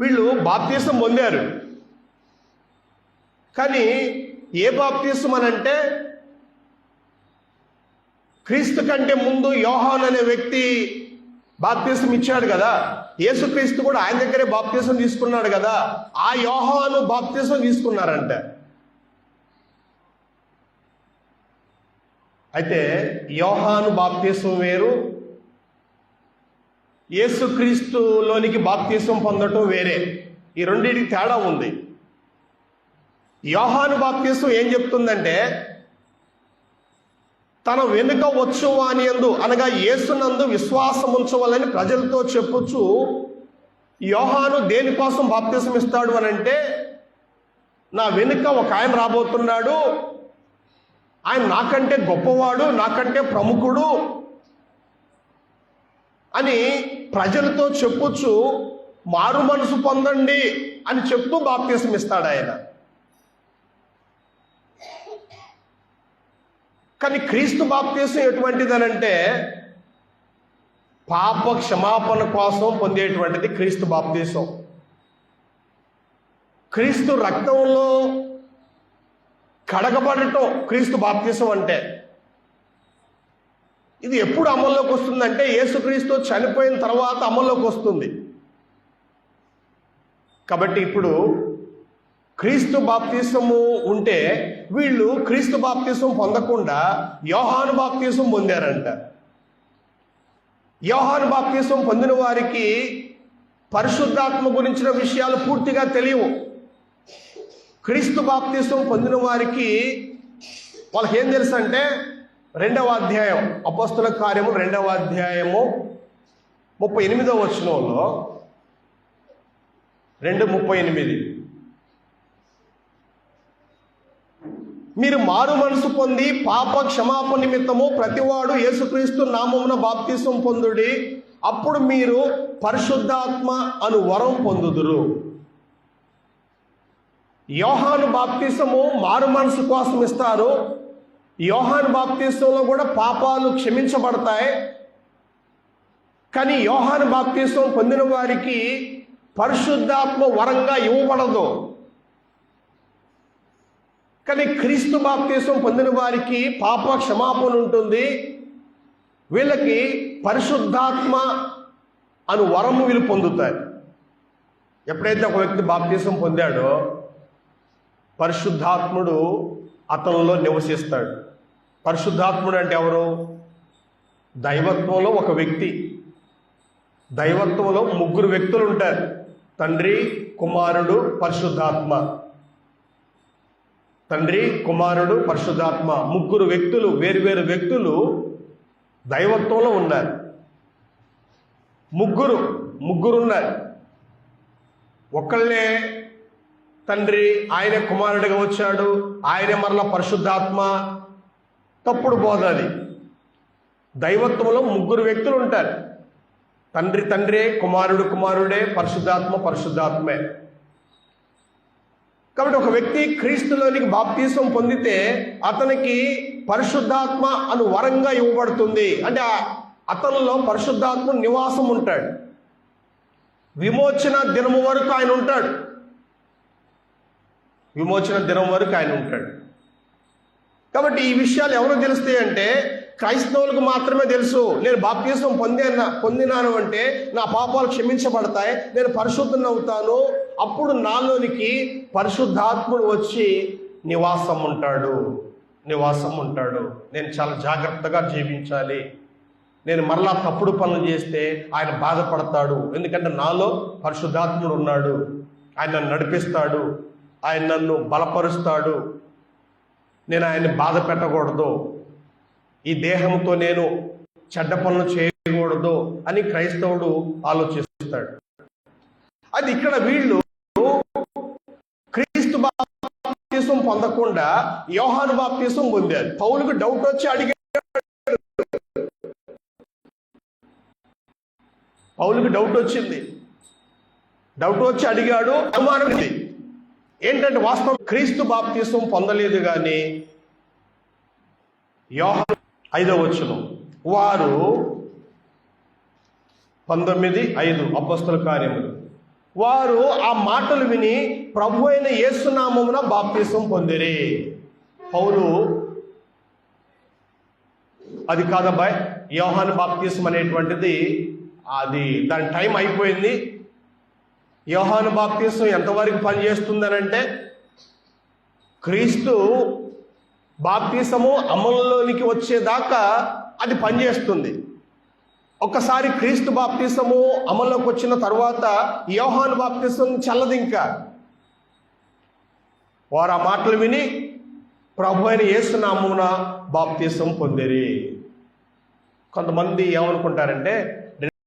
వీళ్ళు బాప్తీసం పొందారు. కానీ ఏ బాప్తీసం అని అంటే క్రీస్తు కంటే ముందు యోహాన్ అనే వ్యక్తి బాప్తీసం ఇచ్చాడు కదా. యేసుక్రీస్తు కూడా ఆయన దగ్గరే బాప్తీసం తీసుకున్నాడు కదా. ఆ యోహాను బాప్తీసం తీసుకున్నారంట. అయితే యోహాను బాప్తీసం వేరు యేసుక్రీస్తులోనికి బాప్తీసం పొందటం వేరే. ఈ రెండింటికి తేడా ఉంది. యోహాను బాప్తీసం ఏం చెప్తుందంటే తన వెనుక వచ్చు అని ఎందు అనగా యేసునందు విశ్వాసం ఉంచవాలని ప్రజలతో చెప్పుచు యోహాను దేనికోసం బాప్తీసం ఇస్తాడు అని అంటే నా వెనుక ఒక ఆయన రాబోతున్నాడు. ఆయన నాకంటే గొప్పవాడు నాకంటే ప్రముఖుడు అని ప్రజలతో చెప్పొచ్చు మారు మనసు పొందండి అని చెప్తూ బాప్తీసం ఇస్తాడు ఆయన. కానీ క్రీస్తు బాప్తీసం ఎటువంటిదనంటే పాప క్షమాపణ కోసం పొందేటువంటిది క్రీస్తు బాప్తీసం. క్రీస్తు రక్తంలో కడగబడటం క్రీస్తు బాప్తీసం అంటే. ఇది ఎప్పుడు అమల్లోకి వస్తుందంటే యేసుక్రీస్తు చనిపోయిన తర్వాత అమల్లోకి వస్తుంది. కాబట్టి ఇప్పుడు క్రీస్తు బాప్తీసము ఉంటే వీళ్ళు క్రీస్తు బాప్తీసం పొందకుండా యోహాను బాప్తీసం పొందారంట. యోహాను బాప్తీసం పొందిన వారికి పరిశుద్ధాత్మ గురించిన విషయాలు పూర్తిగా తెలియవు. క్రీస్తు బాప్తీసం పొందిన వారికి వాళ్ళకి ఏం తెలుసు అంటే రెండవ అధ్యాయం. అపస్తుల కార్యము రెండవ అధ్యాయము. ముప్పై ఎనిమిదవ వచనంలో రెండు ముప్పై ఎనిమిది. మీరు మారు మనసు పొంది పాప క్షమాపణ నిమిత్తము ప్రతివాడు యేసుక్రీస్తు నామమున బాప్తీసం పొందుడి. అప్పుడు మీరు పరిశుద్ధాత్మ అను వరం పొందుదురు. యోహాను బాప్తీసము మారు మనసు కోసం ఇస్తారు. యోహాను బాప్తీసంలో కూడా పాపాలు క్షమించబడతాయి. కానీ యోహాను బాప్తీసం పొందిన వారికి పరిశుద్ధాత్మ వరంగా ఇవ్వబడదు. కానీ క్రీస్తు బాప్తీసం పొందిన వారికి పాప క్షమాపణ ఉంటుంది. వీళ్ళకి పరిశుద్ధాత్మ అను వరము వీళ్ళు పొందుతారు. ఎప్పుడైతే ఒక వ్యక్తి బాప్తీసం పొందాడో పరిశుద్ధాత్ముడు అతనిలో నివసిస్తాడు. పరిశుద్ధాత్ముడు అంటే ఎవరు? దైవత్వంలో ఒక వ్యక్తి. దైవత్వంలో ముగ్గురు వ్యక్తులు ఉంటారు. తండ్రి కుమారుడు పరిశుద్ధాత్మ. తండ్రి కుమారుడు పరిశుద్ధాత్మ. ముగ్గురు వ్యక్తులు వేరువేరు వ్యక్తులు దైవత్వంలో ఉన్నారు. ముగ్గురు ముగ్గురు ఉన్నారు ఒకళ్ళే తండ్రి ఆయన కుమారుడిగా వచ్చాడు. ఆయన మరల పరిశుద్ధాత్మ. తప్పుడు బోధ అది. దైవత్వంలో ముగ్గురు వ్యక్తులు ఉంటారు. తండ్రి తండ్రే కుమారుడు కుమారుడే పరిశుద్ధాత్మ పరిశుద్ధాత్మే. కాబట్టి ఒక వ్యక్తి క్రీస్తులోనికి బాప్తీసం పొందితే అతనికి పరిశుద్ధాత్మ అను వరంగా ఇవ్వబడుతుంది. అంటే అతనిలో పరిశుద్ధాత్మ నివాసం ఉంటాడు. విమోచన దినము వరకు ఆయన ఉంటాడు. విమోచన దినం వరకు ఆయన ఉంటాడు. కాబట్టి ఈ విషయాలు ఎవరు తెలుస్తాయి అంటే క్రైస్తవులకు మాత్రమే తెలుసు. నేను బాప్తీసం పొందాను పొందినాను అంటే నా పాపాలు క్షమించబడతాయి నేను పరిశుద్ధం అవుతాను అప్పుడు నాలోనికి పరిశుద్ధాత్ముడు వచ్చి నివాసం ఉంటాడు. నివాసం ఉంటాడు. నేను చాలా జాగ్రత్తగా జీవించాలి. నేను మరలా తప్పుడు పనులు చేస్తే ఆయన బాధపడతాడు. ఎందుకంటే నాలో పరిశుద్ధాత్ముడు ఉన్నాడు. ఆయన నడిపిస్తాడు. ఆయన నన్ను బలపరుస్తాడు. నేను ఆయన్ని బాధ పెట్టకూడదు. ఈ దేహంతో నేను చెడ్డ పనులు చేయకూడదు అని క్రైస్తవుడు ఆలోచిస్తాడు. అది ఇక్కడ వీళ్ళు క్రీస్తు బాప్తీసం పొందకుండా యోహాను బాప్తీసం పొందారు. పౌలుకు డౌట్ వచ్చి అడిగాడు. పౌలుకు డౌట్ వచ్చింది. డౌట్ వచ్చి అడిగాడు అనుమానం ఏంటంటే వాస్తవం క్రీస్తు బాప్తీసం పొందలేదు కానీ యోహ ఐదో వచ్చును వారు పంతొమ్మిది ఐదు అపస్తుల కార్యములు. వారు ఆ మాటలు విని ప్రభు అయిన యేసునామమున బాప్తీసం పొందిరి. పౌలు అది కాదబ్బాయ్ యోహాను బాప్తీసం అనేటువంటిది అది దాని టైం అయిపోయింది. యోహాను బాప్తీసం ఎంతవరకు పనిచేస్తుందనంటే క్రీస్తు బాప్తీసము అమలులోనికి వచ్చేదాకా అది పనిచేస్తుంది. ఒక్కసారి క్రీస్తు బాప్తీసము అమల్లోకి వచ్చిన తర్వాత యోహాను బాప్తీసం చల్లదు ఇంకా. వారు ఆ మాటలు విని ప్రభు అయిన యేసునామున బాప్తీసం పొందిరి. కొంతమంది ఏమనుకుంటారంటే